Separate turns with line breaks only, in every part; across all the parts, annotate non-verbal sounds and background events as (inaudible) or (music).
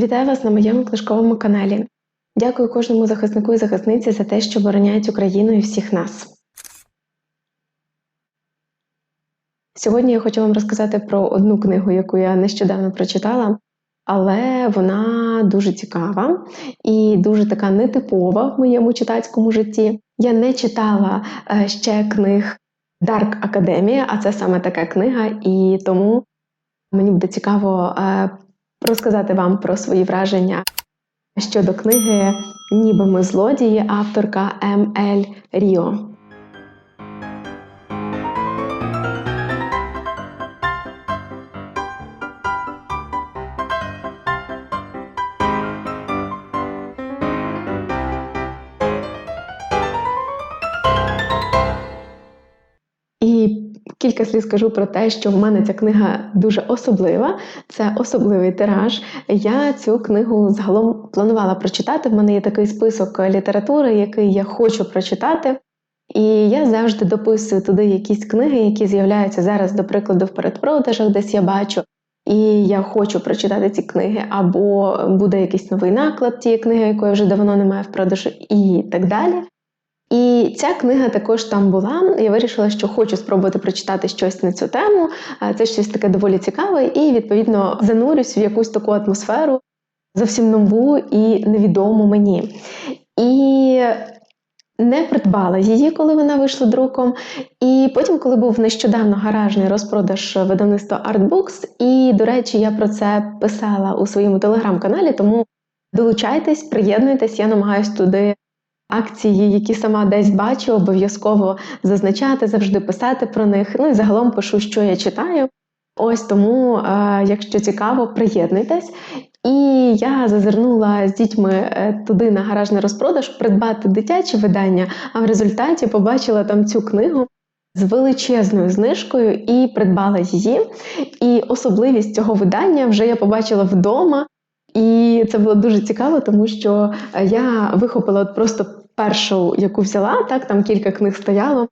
Вітаю вас на моєму книжковому каналі. Дякую кожному захиснику і захисниці за те, що обороняють Україну і всіх нас. Сьогодні я хочу вам розказати про одну книгу, яку я нещодавно прочитала, але вона дуже цікава і дуже така нетипова в моєму читацькому житті. Я не читала е, ще книг Дарк Академія, а це саме така книга, і тому мені буде цікаво е, розказати вам про свої враження щодо книги Ніби ми злодії, авторка М. Ріо. Кілька слів скажу про те, що в мене ця книга дуже особлива. Це особливий тираж. Я цю книгу загалом планувала прочитати. В мене є такий список літератури, який я хочу прочитати. І я завжди дописую туди якісь книги, які з'являються зараз, до прикладу, в передпродажах, десь я бачу. І я хочу прочитати ці книги, або буде якийсь новий наклад тієї книги, якої вже давно немає в продажу, і так далі. І ця книга також там була. Я вирішила, що хочу спробувати прочитати щось на цю тему. Це щось таке доволі цікаве, і відповідно занурюсь в якусь таку атмосферу, зовсім нову і невідому мені. І не придбала її, коли вона вийшла друком. І потім, коли був нещодавно гаражний розпродаж видавництва Artbooks, і, до речі, я про це писала у своєму телеграм-каналі, тому долучайтесь, приєднуйтесь, я намагаюся туди акції, які сама десь бачу, обов'язково зазначати, завжди писати про них. Ну і загалом пишу, що я читаю. Ось тому, е, якщо цікаво, приєднуйтесь. І я зазирнула з дітьми е, туди на гаражний розпродаж придбати дитяче видання, а в результаті побачила там цю книгу з величезною знижкою і придбала її. І особливість цього видання вже я побачила вдома. І це було дуже цікаво, тому що я вихопила от просто першу, яку взяла, так там кілька книг стояло.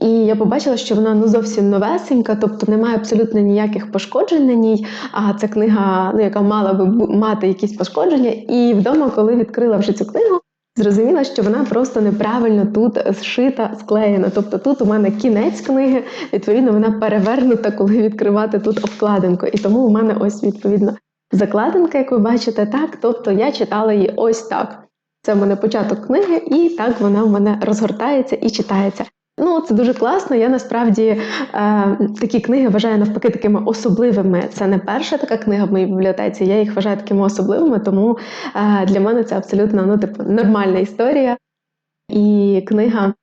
І я побачила, що вона ну зовсім новесенька, тобто немає абсолютно ніяких пошкоджень на ній. А це книга, ну яка мала би мати якісь пошкодження. І вдома, коли відкрила вже цю книгу, зрозуміла, що вона просто неправильно тут зшита, склеєна. Тобто тут у мене кінець книги, відповідно, вона перевернута, коли відкривати тут обкладинку. І тому у мене ось відповідно закладинка, як ви бачите, так. Тобто я читала її ось так. Це в мене початок книги, і так вона в мене розгортається і читається. Ну, це дуже класно. Я насправді е, такі книги вважаю навпаки такими особливими. Це не перша така книга в моїй бібліотеці. Я їх вважаю такими особливими, тому е, для мене це абсолютно ну, типу, нормальна історія. І книга.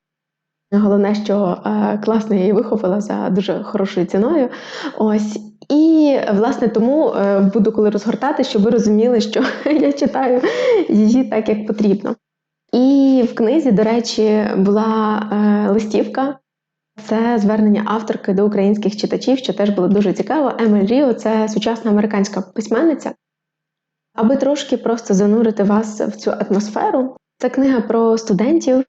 Головне, що е, класно я її вихопила за дуже хорошою ціною. Ось і власне тому е, буду коли розгортати, щоб ви розуміли, що (laughs) я читаю її так, як потрібно. І в книзі, до речі, була е, листівка. Це звернення авторки до українських читачів, що теж було дуже цікаво. Емель Ріо це сучасна американська письменниця. Аби трошки просто занурити вас в цю атмосферу. Це книга про студентів,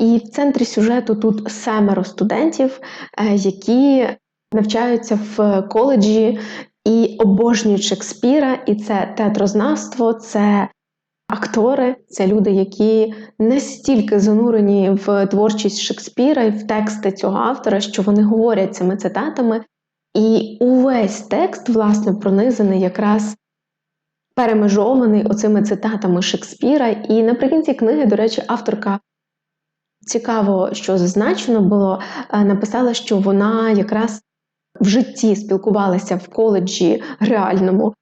і в центрі сюжету тут семеро студентів, е, які навчаються в коледжі і обожнюють Шекспіра, і це театрознавство, це актори, це люди, які настільки занурені в творчість Шекспіра і в тексти цього автора, що вони говорять цими цитатами. І увесь текст, власне, пронизаний якраз перемежований оцими цитатами Шекспіра. І наприкінці книги, до речі, авторка цікаво, що зазначено було, е, написала, що вона якраз в житті спілкувалася в коледжі реальному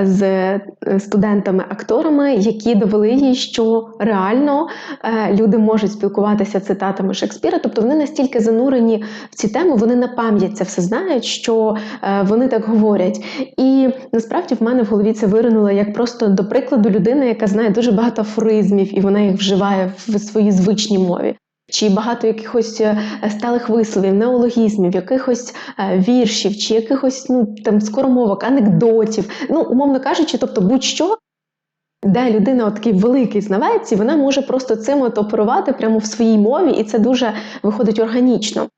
з е, студентами-акторами, які довели їй, що реально е, люди можуть спілкуватися цитатами Шекспіра, тобто вони настільки занурені в ці теми, вони на пам'ять це все знають, що е, вони так говорять. І насправді в мене в голові це виринуло як просто до прикладу людина, яка знає дуже багато афоризмів, і вона їх вживає в своїй звичній мові чи багато якихось е, сталих висловів, неологізмів, якихось е, віршів, чи якихось ну там скоромовок, анекдотів. Ну, умовно кажучи, тобто будь-що. Де людина такий великий знавець, і вона може просто цим от оперувати прямо в своїй мові, і це дуже виходить органічно.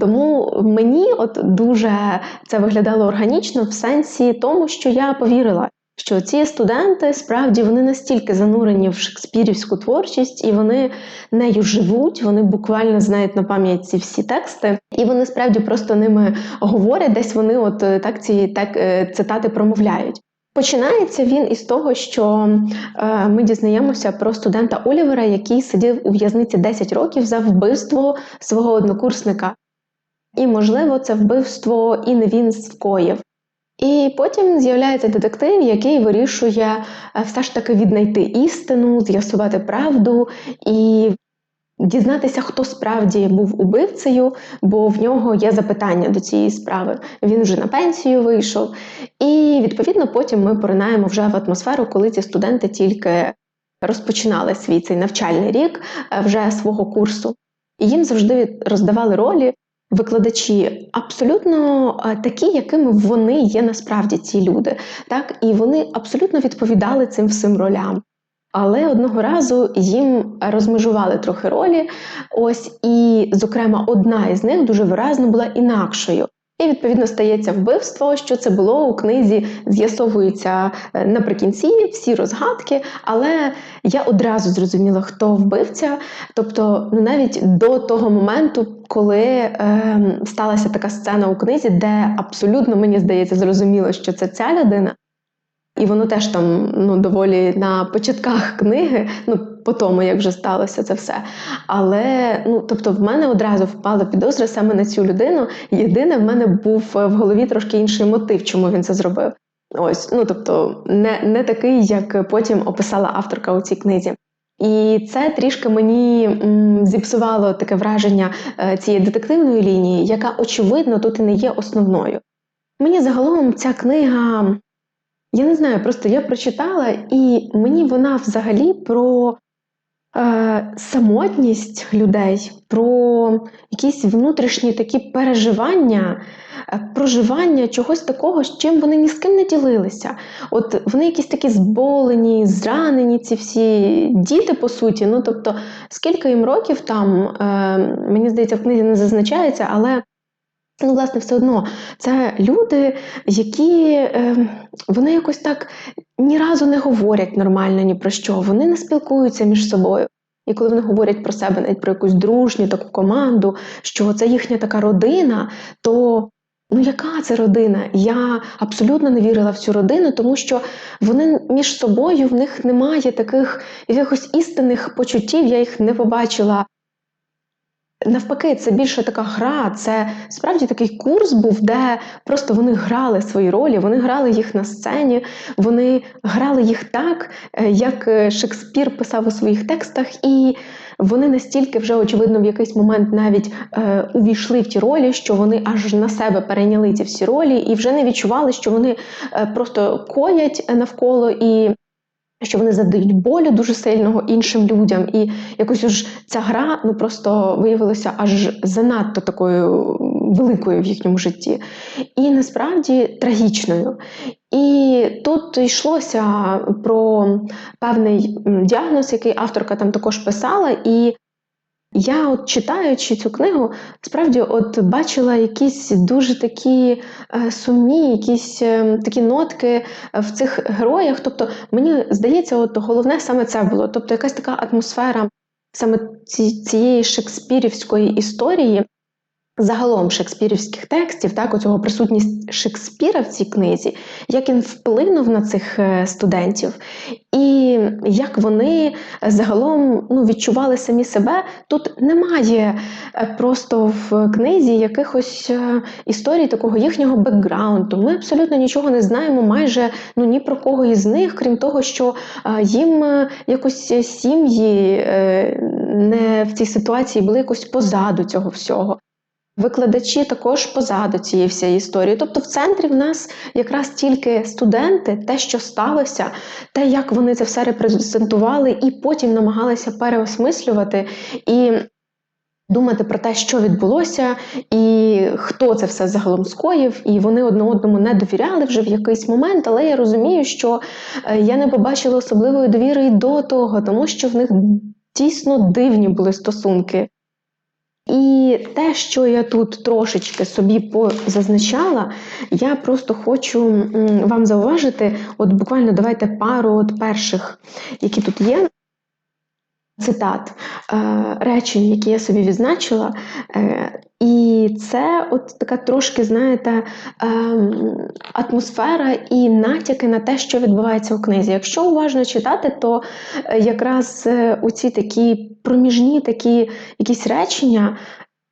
Тому мені от дуже це виглядало органічно в сенсі тому, що я повірила, що ці студенти справді вони настільки занурені в шекспірівську творчість, і вони нею живуть, вони буквально знають на пам'ять ці всі тексти, і вони справді просто ними говорять, десь вони от е, так ці так, е, цитати промовляють. Починається він із того, що е, ми дізнаємося про студента Олівера, який сидів у в'язниці 10 років за вбивство свого однокурсника. І, можливо, це вбивство і не він скоїв. І потім з'являється детектив, який вирішує е, все ж таки віднайти істину, з'ясувати правду і дізнатися, хто справді був убивцею, бо в нього є запитання до цієї справи. Він вже на пенсію вийшов. І відповідно потім ми поринаємо вже в атмосферу, коли ці студенти тільки розпочинали свій цей навчальний рік е, вже свого курсу. І їм завжди роздавали ролі викладачі абсолютно е, такі, якими вони є насправді ці люди. Так, І вони абсолютно відповідали цим всім ролям. Але одного разу їм розмежували трохи ролі. Ось, і, зокрема, одна із них дуже виразно була інакшою. І відповідно стається вбивство, що це було у книзі, з'ясовується е, наприкінці всі розгадки, але я одразу зрозуміла, хто вбивця. Тобто, ну навіть до того моменту, коли е, сталася така сцена у книзі, де абсолютно мені здається зрозуміло, що це ця людина. І воно теж там ну, доволі на початках книги, ну по тому, як вже сталося це все. Але ну, тобто, в мене одразу впала підозра саме на цю людину. Єдине, в мене був в голові трошки інший мотив, чому він це зробив. Ось, ну тобто, не, не такий, як потім описала авторка у цій книзі. І це трішки мені зіпсувало таке враження е, цієї детективної лінії, яка, очевидно, тут і не є основною. Мені загалом ця книга я не знаю, просто я прочитала, і мені вона взагалі про е, самотність людей, про якісь внутрішні такі переживання, е, проживання чогось такого, з чим вони ні з ким не ділилися. От вони якісь такі зболені, зранені, ці всі діти, по суті. Ну тобто, скільки їм років там, е, мені здається, в книзі не зазначається, але. Ну, власне, все одно це люди, які е, вони якось так ні разу не говорять нормально ні про що, вони не спілкуються між собою. І коли вони говорять про себе, навіть про якусь дружню таку команду, що це їхня така родина, то ну яка це родина? Я абсолютно не вірила в цю родину, тому що вони між собою в них немає таких якихось істинних почуттів, я їх не побачила Навпаки, це більше така гра, це справді такий курс був, де просто вони грали свої ролі, вони грали їх на сцені, вони грали їх так, е, як е, Шекспір писав у своїх текстах, і вони настільки вже, очевидно, в якийсь момент навіть е, увійшли в ті ролі, що вони аж на себе перейняли ці всі ролі, і вже не відчували, що вони е, просто коять навколо і що вони задають болю дуже сильного іншим людям, і якось уж ця гра ну просто виявилася аж занадто такою великою в їхньому житті, і насправді трагічною. І тут йшлося про певний діагноз, який авторка там також писала, і я, от читаючи цю книгу, справді от бачила якісь дуже такі е, сумні, якісь е, такі нотки в цих героях. Тобто, мені здається, от головне саме це було. Тобто, якась така атмосфера саме цієї шекспірівської історії, Загалом шекспірівських текстів, так, оцього присутність Шекспіра в цій книзі, як він вплинув на цих е, студентів, і як вони загалом ну, відчували самі себе. Тут немає е, просто в книзі якихось е, історій такого їхнього бекграунду. Ми абсолютно нічого не знаємо майже ну, ні про кого із них, крім того, що їм якось сім'ї не в цій ситуації були якось позаду цього всього. Викладачі також позаду цієї всієї історії. Тобто в центрі в нас якраз тільки студенти, те, що сталося, те, як вони це все репрезентували, і потім намагалися переосмислювати і думати про те, що відбулося, і хто це все загалом скоїв. І вони одне одному не довіряли вже в якийсь момент. Але я розумію, що е, я не побачила особливої довіри і до того, тому що в них дійсно дивні були стосунки. І те, що я тут трошечки собі позазначала, я просто хочу вам зауважити, от буквально давайте пару от перших, які тут є. Цитат. Е, речень, які я собі відзначила, Е, і це от така трошки, знаєте, ем, атмосфера і натяки на те, що відбувається у книзі. Якщо уважно читати, то е, якраз е, у ці такі проміжні такі якісь речення.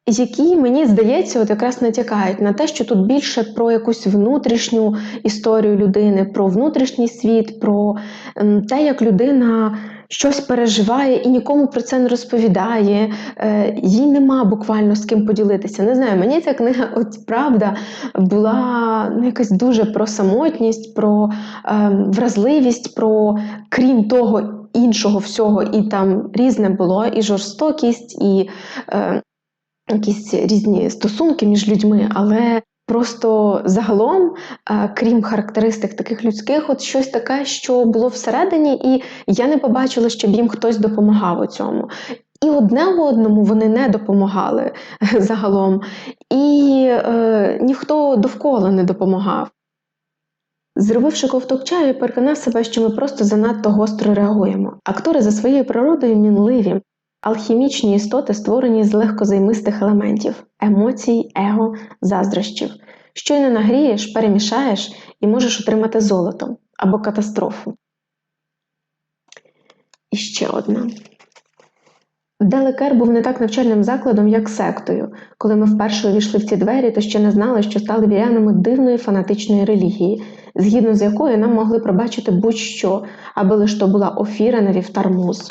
Які мені здається, от якраз натякають на те, що тут більше про якусь внутрішню історію людини, про внутрішній світ, про те, як людина щось переживає і нікому про це не розповідає, е, їй нема буквально з ким поділитися. Не знаю, мені ця книга, от правда, була ну, якась дуже про самотність, про е, вразливість, про крім того іншого всього, і там різне було, і жорстокість, і е, якісь різні стосунки між людьми, але Просто загалом, е, крім характеристик таких людських, от щось таке, що було всередині, і я не побачила, щоб їм хтось допомагав у цьому. І одне одному вони не допомагали (laughs) загалом, і е, ніхто довкола не допомагав. Зробивши ковток чаю, переконав себе, що ми просто занадто гостро реагуємо. Актори за своєю природою мінливі, Алхімічні істоти створені з легкозаймистих елементів емоцій, его, заздрощів. Щойно нагрієш, перемішаєш і можеш отримати золото або катастрофу. І ще одна. Делекер був не так навчальним закладом, як сектою. Коли ми вперше увійшли в ці двері, то ще не знали, що стали вірянами дивної фанатичної релігії, згідно з якою нам могли пробачити будь-що, аби лиш то була офіра на вівтар муз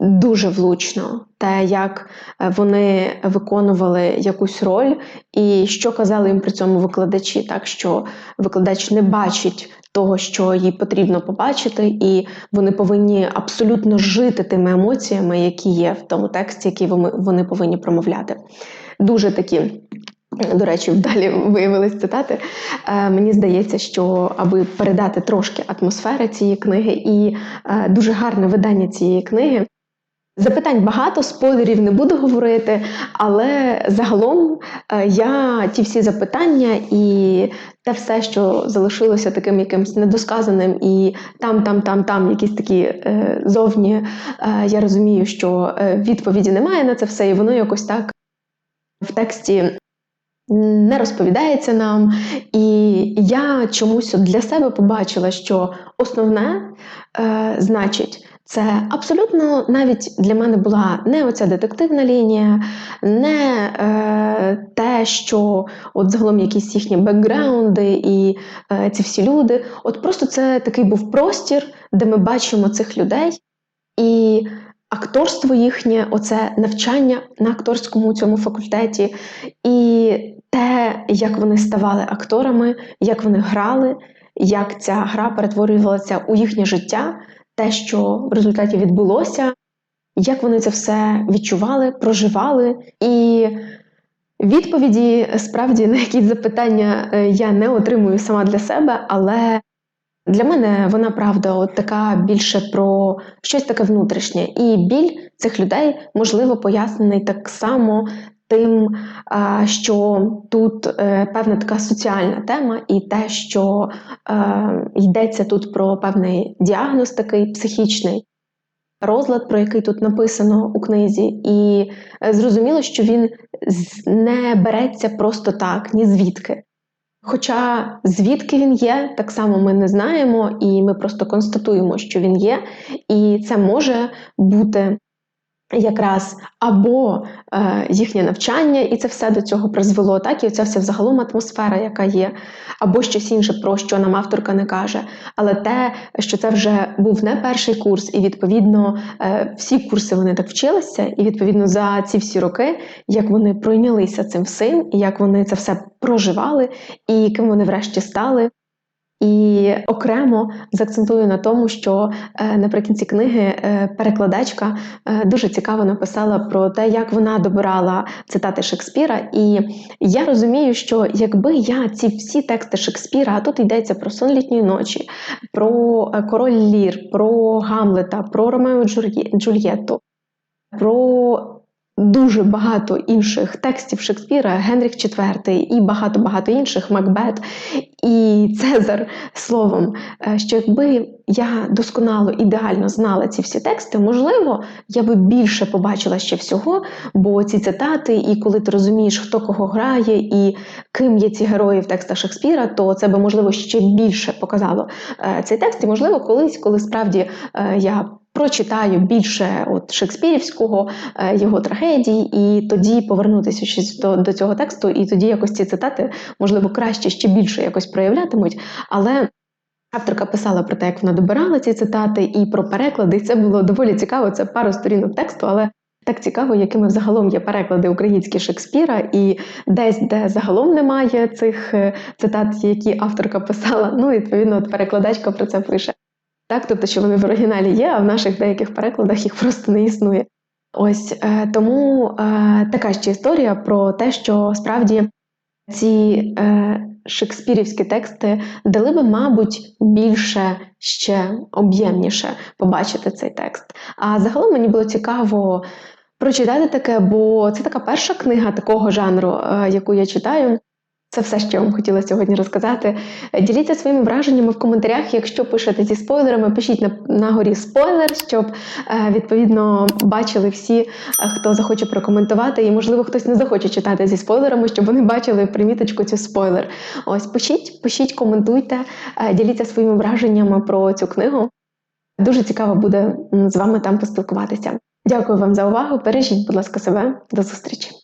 дуже влучно те, як е, вони виконували якусь роль, і що казали їм при цьому викладачі, так що викладач не бачить того, що їй потрібно побачити, і вони повинні абсолютно жити тими емоціями, які є в тому тексті, який вони повинні промовляти. Дуже такі. До речі, вдалі виявились цитати. Е, мені здається, що аби передати трошки атмосфери цієї книги і е, дуже гарне видання цієї книги, Запитань багато, спойлерів не буду говорити, але загалом е, я ті всі запитання і те все, що залишилося таким якимось недосказаним, і там, там, там, там якісь такі е, зовні, е, я розумію, що відповіді немає на це все, і воно якось так в тексті. Не розповідається нам, і я чомусь для себе побачила, що основне е, значить це абсолютно навіть для мене була не оця детективна лінія, не е, те, що от загалом якісь їхні бекграунди і е, ці всі люди. От просто це такий був простір, де ми бачимо цих людей, і акторство їхнє, оце навчання на акторському цьому факультеті, і те, як вони ставали акторами, як вони грали, як ця гра перетворювалася у їхнє життя те, що в результаті відбулося, як вони це все відчували, проживали. І відповіді справді на якісь запитання е, я не отримую сама для себе, але для мене вона правда от така більше про щось таке внутрішнє. І біль цих людей можливо пояснений так само. Тим, що тут е, певна така соціальна тема, і те, що е, йдеться тут про певний діагноз, такий психічний розлад, про який тут написано у книзі, і е, зрозуміло, що він не береться просто так, ні звідки. Хоча звідки він є, так само ми не знаємо, і ми просто констатуємо, що він є, і це може бути якраз або е, їхнє навчання, і це все до цього призвело, так і оця вся взагалом атмосфера, яка є, або щось інше, про що нам авторка не каже. Але те, що це вже був не перший курс, і відповідно е, всі курси вони так вчилися, і відповідно за ці всі роки, як вони пройнялися цим всім, і як вони це все проживали, і ким вони врешті стали. І окремо заакцентую на тому, що е, наприкінці книги е, перекладачка е, дуже цікаво написала про те, як вона добирала цитати Шекспіра. І я розумію, що якби я ці всі тексти Шекспіра, а тут йдеться про сон літньої ночі, про король Лір, про Гамлета, про Ромео Джульєтту, про дуже багато інших текстів Шекспіра, Генріх IV і багато-багато інших, Макбет і Цезар словом, е, що якби я досконало ідеально знала ці всі тексти, можливо, я би більше побачила ще всього, бо ці цитати, і коли ти розумієш, хто кого грає і ким є ці герої в текстах Шекспіра, то це би можливо ще більше показало е, цей текст. І можливо, колись, коли справді е, я прочитаю більше от шекспірівського е, його трагедій, і тоді повернутися щось до, до цього тексту, і тоді якось ці цитати, можливо, краще ще більше якось проявлятимуть. Але авторка писала про те, як вона добирала ці цитати, і про переклади. І це було доволі цікаво. Це пару сторінок тексту, але. Так цікаво, якими взагалом є переклади українські Шекспіра, і десь, де загалом немає цих е, цитат, які авторка писала, ну відповідно, от перекладачка про це пише. Так, тобто, що вони в оригіналі є, а в наших деяких перекладах їх просто не існує. Ось е, тому е, така ще історія про те, що справді ці е, шекспірівські тексти дали би, мабуть, більше ще об'ємніше побачити цей текст. А загалом мені було цікаво прочитати таке, бо це така перша книга такого жанру, яку я читаю. Це все, що я вам хотіла сьогодні розказати. Діліться своїми враженнями в коментарях. Якщо пишете зі спойлерами, пишіть на, на горі спойлер, щоб е, відповідно бачили всі, е, хто захоче прокоментувати. І, можливо, хтось не захоче читати зі спойлерами, щоб вони бачили приміточку цю спойлер. Ось пишіть, пишіть, коментуйте, е, діліться своїми враженнями про цю книгу. Дуже цікаво буде з вами там поспілкуватися. Дякую вам за увагу. Бережіть, будь ласка, себе. До зустрічі!